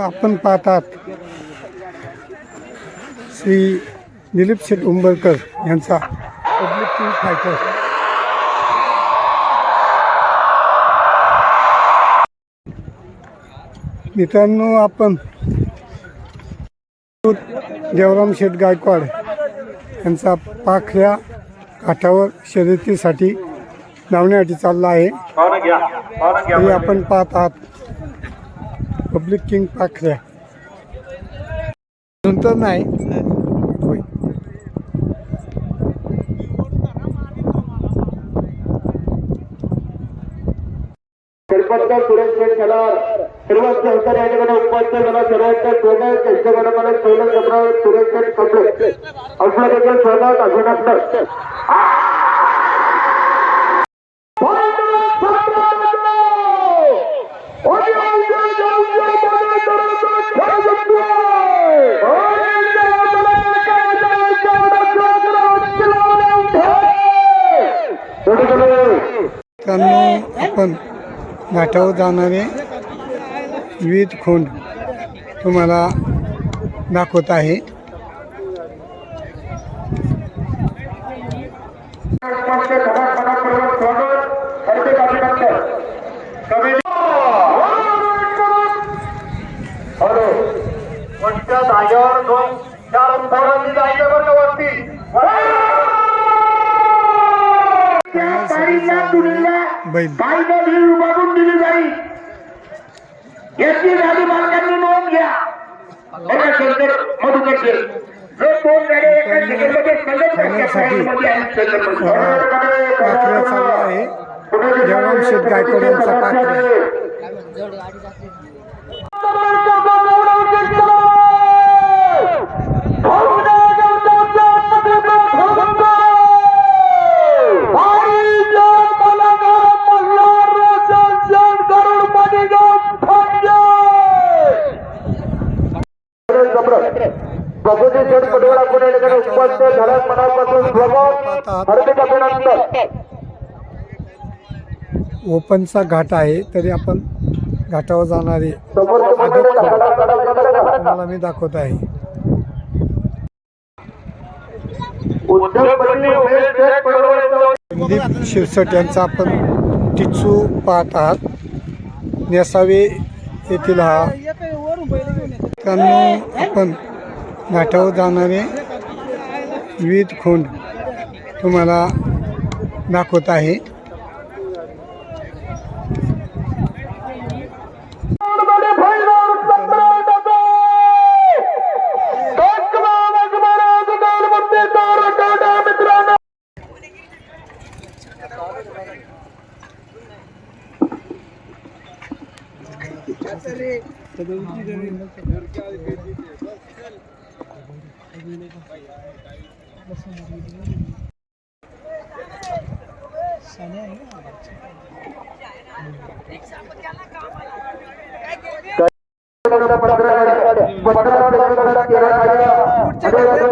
आपण पाहतात. श्री दिलीप शेठ उंबरकर यांचा पब्लिक किंग फायटर मित्रांनो आपण देवराम शेठ गायकवाड यांचा पाखऱ्या काठावर शर्यतीसाठी लावण्यासाठी चालला आहे. आपण पाहत आहात पब्लिक किंग पाखऱ्या नंतर नाही. होय. सुरेश या ठिकाणी सर्वांच्या मला पहिलं सुरेश कपडे. आपलं देखील अजून असलं मित्रांनो आपण घाटावर जाणारे विविध खोंड तुम्हाला दाखवत आहे. जागेवर दोन चार जायचं वरती बाईला वीर उभारून दिली जाईल याची गाडी मालकांनी नोंद घ्या. बघा शंकर मधुकरचे. जो दोन गाड्या एका सेकंडमध्ये सलग त्या पॉईंटमध्ये आहेत आहे. देवराम शेठ गायकवाड यांचा पाखऱ्या ओपनचा घाट आहे तरी आपण घाटावर जाणारे तुम्हाला मी दाखवत आहे. संदीप शिरसट यांचा आपण टिचू पाहत आहात. नेसावे येथील हा. मित्रांनो आपण घाटावर जाणारे विविध खोंड तुम्हाला दाखवत आहे. पंधरा